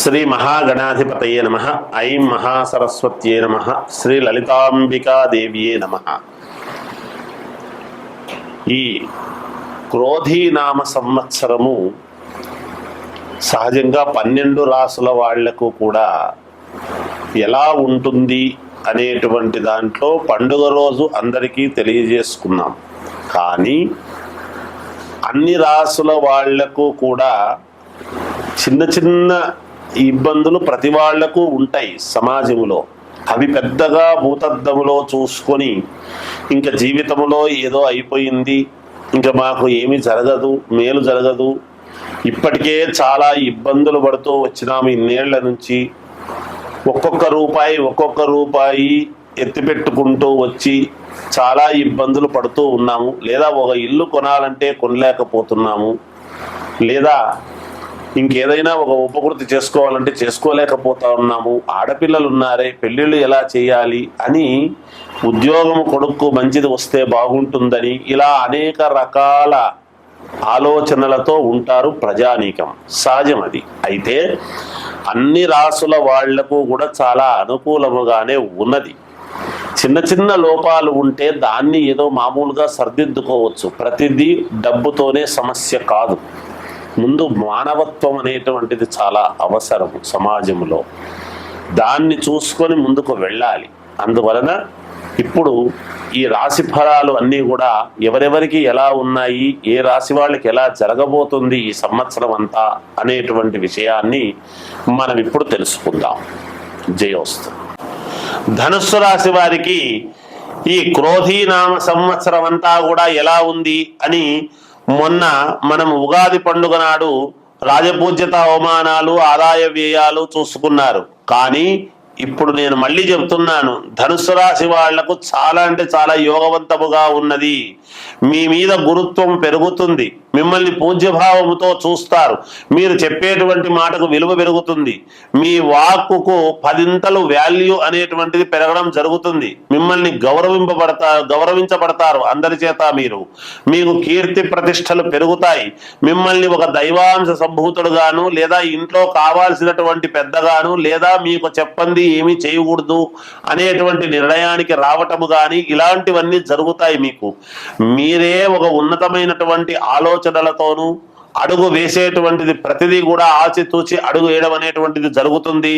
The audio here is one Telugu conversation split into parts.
శ్రీ మహాగణాధిపతయే నమ. ఐం మహాసరస్వత్యే నమ. శ్రీ లలితాంబికాదేవ్యే నమ. ఈ క్రోధీనామ సంవత్సరము సహజంగా పన్నెండు రాసుల వాళ్ళకు కూడా ఎలా ఉంటుంది అనేటువంటి దాంట్లో పండుగ రోజు అందరికీ తెలియజేసుకున్నాం. కానీ అన్ని రాసుల వాళ్ళకు కూడా చిన్న చిన్న ఇబ్బందులు ప్రతి వాళ్ళకు ఉంటాయి సమాజంలో. అవి పెద్దగా భూతద్దములో చూసుకొని ఇంకా జీవితంలో ఏదో అయిపోయింది ఇంకా మాకు ఏమి జరగదు మేలు జరగదు. ఇప్పటికే చాలా ఇబ్బందులు పడుతూ వచ్చినాము ఇన్నేళ్ళ నుంచి. ఒక్కొక్క రూపాయి ఒక్కొక్క రూపాయి ఎత్తిపెట్టుకుంటూ వచ్చి చాలా ఇబ్బందులు పడుతూ ఉన్నాము. లేదా ఒక ఇల్లు కొనాలంటే కొనలేకపోతున్నాము. లేదా ఇంకేదైనా ఒక ఉపకృతి చేసుకోవాలంటే చేసుకోలేకపోతా ఉన్నాము. ఆడపిల్లలు ఉన్నారే పెళ్ళిళ్ళు ఎలా చేయాలి అని ఉద్యోగం కొడుకు మంచిది వస్తే బాగుంటుందని ఇలా అనేక రకాల ఆలోచనలతో ఉంటారు ప్రజానీకం. సహజం అది. అయితే అన్ని రాసుల వాళ్ళకు కూడా చాలా అనుకూలముగానే ఉన్నది. చిన్న చిన్న లోపాలు ఉంటే దాన్ని ఏదో మామూలుగా సర్దిద్దుకోవచ్చు. ప్రతిదీ డబ్బుతోనే సమస్య కాదు. ముందు మానవత్వం అనేటువంటిది చాలా అవసరం సమాజంలో. దాన్ని చూసుకొని ముందుకు వెళ్ళాలి. అందువలన ఇప్పుడు ఈ రాశి ఫలాలు అన్నీ కూడా ఎవరెవరికి ఎలా ఉన్నాయి ఏ రాశి వాళ్ళకి ఎలా జరగబోతుంది ఈ సంవత్సరం అంతా అనేటువంటి విషయాన్ని మనం ఇప్పుడు తెలుసుకుందాం. జయోస్తు ధనుస్సు రాశి వారికి ఈ క్రోధీనామ సంవత్సరం అంతా కూడా ఎలా ఉంది అని మొన్న మనం ఉగాది పండుగ నాడు రాజపూజ్యత అవమానాలు ఆదాయ వ్యయాలు చూసుకున్నారు. కానీ ఇప్పుడు నేను మళ్ళీ చెప్తున్నాను ధనుసు రాశి వాళ్ళకు చాలా అంటే చాలా యోగవంతముగా ఉన్నది. మీ మీద గురుత్వం పెరుగుతుంది. మిమ్మల్ని పూజ్యభావముతో చూస్తారు. మీరు చెప్పేటువంటి మాటకు విలువ పెరుగుతుంది. మీ వాక్కుకు పదింతలు వాల్యూ అనేటువంటిది పెరగడం జరుగుతుంది. మిమ్మల్ని గౌరవింపబడతారు గౌరవించబడతారు అందరి చేత మీరు. మీకు కీర్తి ప్రతిష్టలు పెరుగుతాయి. మిమ్మల్ని ఒక దైవాంశ సంభూతుడుగాను లేదా ఇంట్లో కావాల్సినటువంటి పెద్దగాను లేదా మీకు చెప్పంది ఏమీ చేయకూడదు అనేటువంటి నిర్ణయానికి రావటము కానీ ఇలాంటివన్నీ జరుగుతాయి మీకు. మీరే ఒక ఉన్నతమైనటువంటి ఆలోచన ఆలోచనలతోనూ అడుగు వేసేటువంటిది ప్రతిదీ కూడా ఆచితూచి అడుగు వేయడం అనేటువంటిది జరుగుతుంది.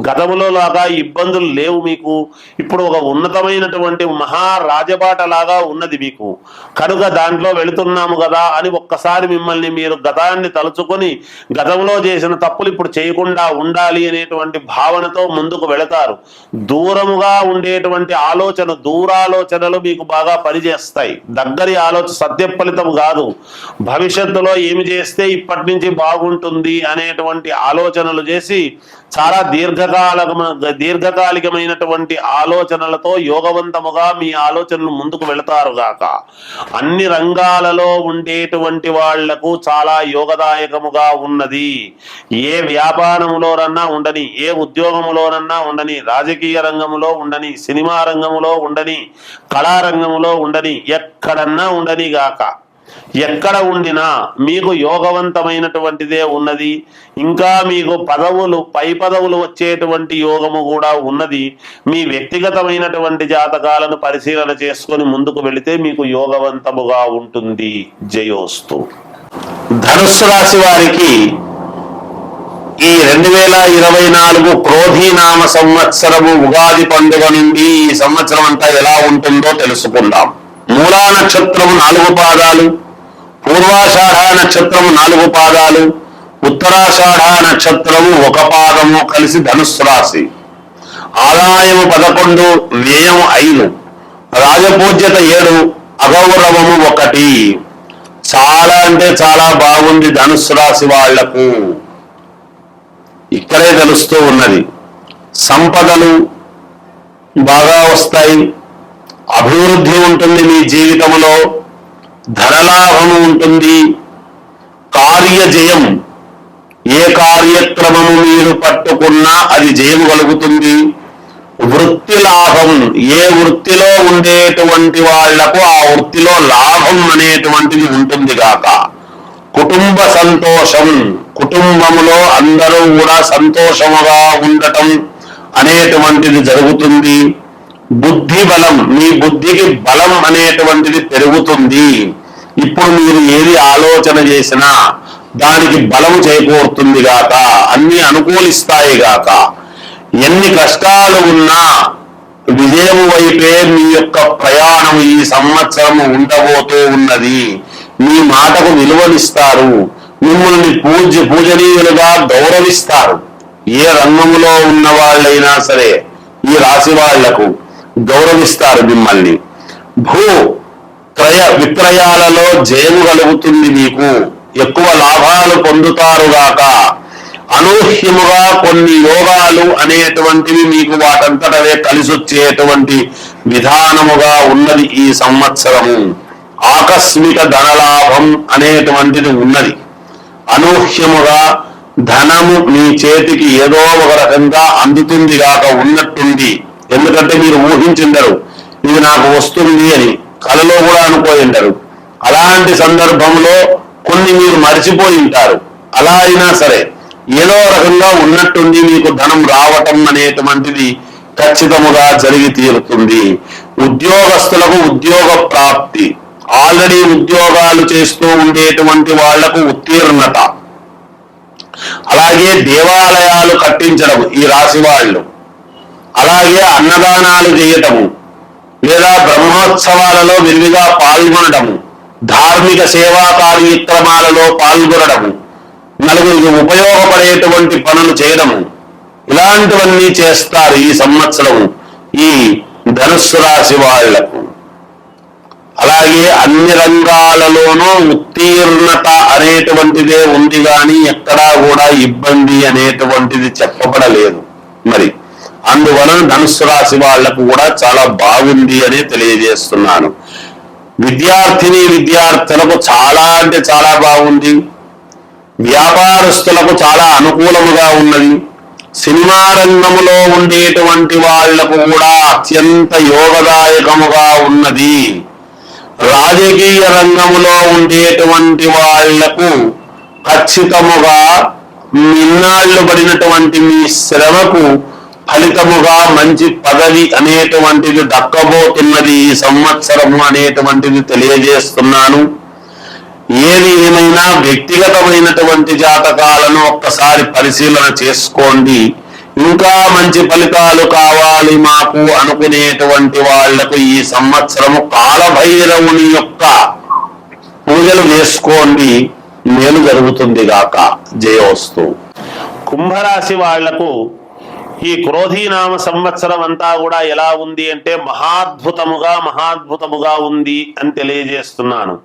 గతములో లాగా ఇబ్బందులు లేవు మీకు. ఇప్పుడు ఒక ఉన్నతమైనటువంటి మహారాజబాట లాగా ఉన్నది మీకు. కనుక దాంట్లో వెళుతున్నాము కదా అని ఒక్కసారి మిమ్మల్ని మీరు గతాన్ని తలుచుకొని గతంలో చేసిన తప్పులు ఇప్పుడు చేయకుండా ఉండాలి అనేటువంటి భావనతో ముందుకు వెళతారు. దూరముగా ఉండేటువంటి ఆలోచన దూరాలోచనలు మీకు బాగా పనిచేస్తాయి. దగ్గరి ఆలోచన సత్య ఫలితం కాదు. భవిష్యత్తులో ఏమి చేస్తే ఇప్పటి నుంచి బాగుంటుంది అనేటువంటి ఆలోచనలు చేసి చాలా దీర్ఘ దీర్ఘకాల దీర్ఘకాలికమైనటువంటి ఆలోచనలతో యోగవంతముగా మీ ఆలోచనలు ముందుకు వెళతారు గాక. అన్ని రంగాలలో ఉండేటువంటి వాళ్ళకు చాలా యోగదాయకముగా ఉన్నది. ఏ వ్యాపారములోనన్నా ఉండని ఏ ఉద్యోగములోనన్నా ఉండని రాజకీయ రంగములో ఉండని సినిమా రంగములో ఉండని కళారంగములో ఉండని ఎక్కడన్నా ఉండని గాక. ఎక్కడ ఉండినా మీకు యోగవంతమైనటువంటిదే ఉన్నది. ఇంకా మీకు పదవులు పై పదవులు వచ్చేటువంటి యోగము కూడా ఉన్నది. మీ వ్యక్తిగతమైనటువంటి జాతకాలను పరిశీలన చేసుకొని ముందుకు వెళితే మీకు యోగవంతముగా ఉంటుంది. జయోస్తు. ధనుస్సు రాశి వారికి ఈ రెండు వేల ఇరవై నాలుగు క్రోధీనామ సంవత్సరము ఉగాది పండుగ నుండి ఈ సంవత్సరం అంతా ఎలా ఉంటుందో తెలుసుకుందాం. మూలా నక్షత్రం నాలుగు పాదాలు. పూర్వాషాఢ నక్షత్రము నాలుగు పాదాలు ఉత్తరాషాఢ నక్షత్రము ఒక పాదము కలిసి ధనుస్సు రాశి. ఆదాయము పదకొండు వ్యయం ఐదు రాజపూజ్యత ఏడు అగౌరవము ఒకటి. చాలా అంటే చాలా బాగుంది ధనుస్సు రాశి వాళ్ళకు. ఇక్కడే తెలుస్తూ ఉన్నది. సంపదలు బాగా వస్తాయి. అభివృద్ధి ఉంటుంది మీ జీవితంలో. ధనలాభము ఉంటుంది కార్యజయం. ఏ కార్యక్రమము మీరు పట్టుకున్నా అది జయం కలుగుతుంది. వృత్తి లాభం. ఏ వృత్తిలో ఉండేటువంటి వాళ్ళకు ఆ వృత్తిలో లాభం అనేటువంటిది ఉంటుంది గాక. కుటుంబ సంతోషం. కుటుంబములో అందరూ కూడా సంతోషముగా ఉండటం అనేటువంటిది జరుగుతుంది. బుద్ధి బలం మీ బుద్ధికి బలం అనేటువంటిది పెరుగుతుంది. ఇప్పుడు మీరు ఏది ఆలోచన చేసినా దానికి బలం చేకూరుతుంది గాక అన్ని అనుకూలిస్తాయి గాక. ఎన్ని కష్టాలు ఉన్నా విజయం వైపే మీ యొక్క ప్రయాణం ఈ సంవత్సరం ఉండబోతూ ఉన్నది. మీ మాటకు విలువనిస్తారు. మిమ్మల్ని పూజ పూజనీయులుగా గౌరవిస్తారు. ఏ రంగంలో ఉన్న వాళ్ళైనా సరే ఈ రాశి వాళ్ళకు గౌరవిస్తారు మిమ్మల్ని. భూ క్రయ విక్రయాలలో జయము కలుగుతుంది మీకు. ఎక్కువ లాభాలు పొందుతారుగాక అనూహ్యముగా కొన్ని యోగాలు అనేటువంటివి మీకు వాటంతటవే కలిసొచ్చేటువంటి విధానముగా ఉన్నది ఈ సంవత్సరము ఆకస్మిక ధనలాభం అనేటువంటిది ఉన్నది. అనూహ్యముగా ధనము మీ చేతికి ఏదో ఒక రకంగా అందుతుంది గాక ఉన్నట్టుంది. ఎందుకంటే మీరు ఊహించిండరు ఇది నాకు వస్తుంది అని కలలో కూడా అనుకోయిండరు అలాంటి సందర్భంలో కొన్ని మీరు మర్చిపోయి ఉంటారు. అలా అయినా సరే ఏదో రకంగా ఉన్నట్టుంది మీకు ధనం రావటం అనేటువంటిది ఖచ్చితముగా జరిగి తీరుతుంది. ఉద్యోగస్తులకు ఉద్యోగ ప్రాప్తి. ఆల్రెడీ ఉద్యోగాలు చేస్తూ ఉండేటువంటి వాళ్ళకు ఉత్తీర్ణత. అలాగే దేవాలయాలు కట్టించడం ఈ రాశి వాళ్ళు. అలాగే అన్నదానాలు చేయటము లేదా బ్రహ్మోత్సవాలలో విరివిగా పాల్గొనడము ధార్మిక సేవా కార్యక్రమాలలో పాల్గొనడము నలుగురికి ఉపయోగపడేటువంటి పనులు చేయడము ఇలాంటివన్నీ చేస్తారు ఈ సంవత్సరం ఈ ధనుస్సు రాశి వాళ్ళకు. అలాగే అన్ని రంగాలలోనూ ఉత్తీర్ణత అనేటువంటిదే ఉంది కానీ ఎక్కడా కూడా ఇబ్బంది అనేటువంటిది చెప్పబడలేదు. మరి అందువలన ధనుసు రాశి వాళ్ళకు కూడా చాలా బాగుంది అని తెలియజేస్తున్నాను. విద్యార్థిని విద్యార్థులకు చాలా అంటే చాలా బాగుంది. వ్యాపారస్తులకు చాలా అనుకూలముగా ఉన్నది. సినిమా రంగములో ఉండేటువంటి వాళ్ళకు కూడా అత్యంత యోగదాయకముగా ఉన్నది. రాజకీయ రంగములో ఉండేటువంటి వాళ్ళకు ఖచ్చితముగా నిన్నాళ్ళు పడినటువంటి మీ శ్రమకు ఫలితముగా మంచి పదవి అనేటువంటిది దక్కబోతున్నది ఈ సంవత్సరము అనేటువంటిది తెలియజేస్తున్నాను. ఏది ఏమైనా వ్యక్తిగతమైనటువంటి జాతకాలను ఒక్కసారి పరిశీలన చేసుకోండి. ఇంకా మంచి ఫలితాలు కావాలి మాకు అనుకునేటువంటి వాళ్ళకు ఈ సంవత్సరము కాలభైరవుని యొక్క పూజలు వేసుకోండి మేలు జరుగుతుంది గాక. జయోస్తు కుంభరాశి వాళ్ళకు ఈ క్రోధీనామ సంవత్సరం అంతా కూడా ఎలా ఉంది అంటే మహాద్భుతముగా మహాద్భుతముగా ఉంది అని తెలియజేస్తున్నాను.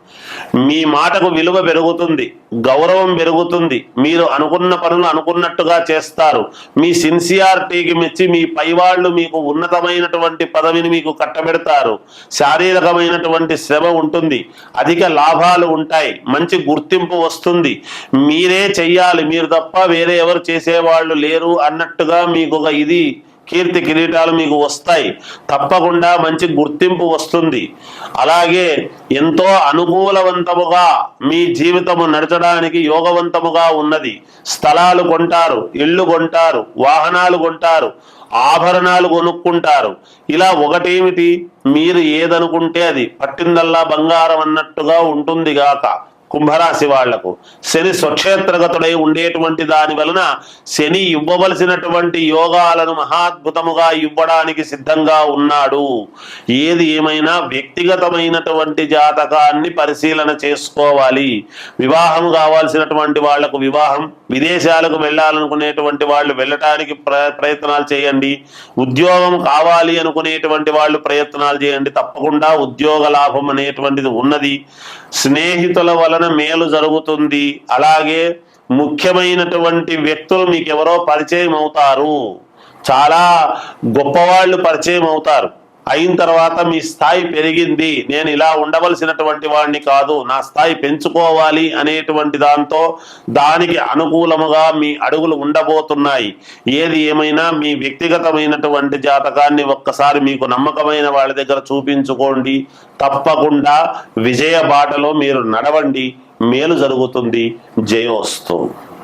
మీ మాటకు విలువ పెరుగుతుంది గౌరవం పెరుగుతుంది. మీరు అనుకున్న పనులు అనుకున్నట్టుగా చేస్తారు. మీ సిన్సియారిటీకి మెచ్చి మీ పైవాళ్ళు మీకు ఉన్నతమైనటువంటి పదవిని మీకు కట్టబెడతారు. శారీరకమైనటువంటి శ్రమ ఉంటుంది అధిక లాభాలు ఉంటాయి మంచి గుర్తింపు వస్తుంది. మీరే చెయ్యాలి మీరు తప్ప వేరే ఎవరు చేసేవాళ్ళు లేరు అన్నట్టుగా మీకు ఒక ఇది కీర్తి కిరీటాలు మీకు వస్తాయి. తప్పకుండా మంచి గుర్తింపు వస్తుంది. అలాగే ఎంతో అనుకూలవంతముగా మీ జీవితము నడచడానికి యోగవంతముగా ఉన్నది. స్థలాలు కొంటారు ఇళ్ళు కొంటారు వాహనాలు కొంటారు ఆభరణాలు కొనుక్కుంటారు. ఇలా ఒకటేమిటి? మీరు ఏదనుకుంటే అది పట్టిందల్లా బంగారం అన్నట్టుగా ఉంటుంది గాక కుంభరాశి వాళ్ళకు. శని స్వక్షేత్రగతుడై ఉండేటువంటి దాని వలన శని ఇవ్వవలసినటువంటి యోగాలను మహాద్భుతముగా ఇవ్వడానికి సిద్ధంగా ఉన్నాడు. ఏది ఏమైనా వ్యక్తిగతమైనటువంటి జాతకాన్ని పరిశీలన చేసుకోవాలి. వివాహం కావాల్సినటువంటి వాళ్ళకు వివాహం విదేశాలకు వెళ్ళాలనుకునేటువంటి వాళ్ళు వెళ్ళటానికి ప్ర- ప్రయత్నాలు చేయండి. ఉద్యోగం కావాలి అనుకునేటువంటి వాళ్ళు ప్రయత్నాలు చేయండి. తప్పకుండా ఉద్యోగ లాభం అనేటువంటిది ఉన్నది. స్నేహితుల వలన మేలు జరుగుతుంది. అలాగే ముఖ్యమైనటువంటి వ్యక్తులు మీకు ఎవరో పరిచయం అవుతారు. చాలా గొప్పవాళ్ళు పరిచయం అవుతారు. అయిన తర్వాత మీ స్థాయి పెరిగింది. నేను ఇలా ఉండవలసినటువంటి వాడిని కాదు. నా స్థాయి పెంచుకోవాలి అనేటువంటి దాంతో దానికి అనుకూలముగా మీ అడుగులు ఉండబోతున్నాయి. ఏది ఏమైనా మీ వ్యక్తిగతమైనటువంటి జాతకాన్ని ఒక్కసారి మీకు నమ్మకమైన వాళ్ళ దగ్గర చూపించుకోండి. తప్పకుండా విజయ బాటలో మీరు నడవండి. మేలు జరుగుతుంది. జయోస్తు.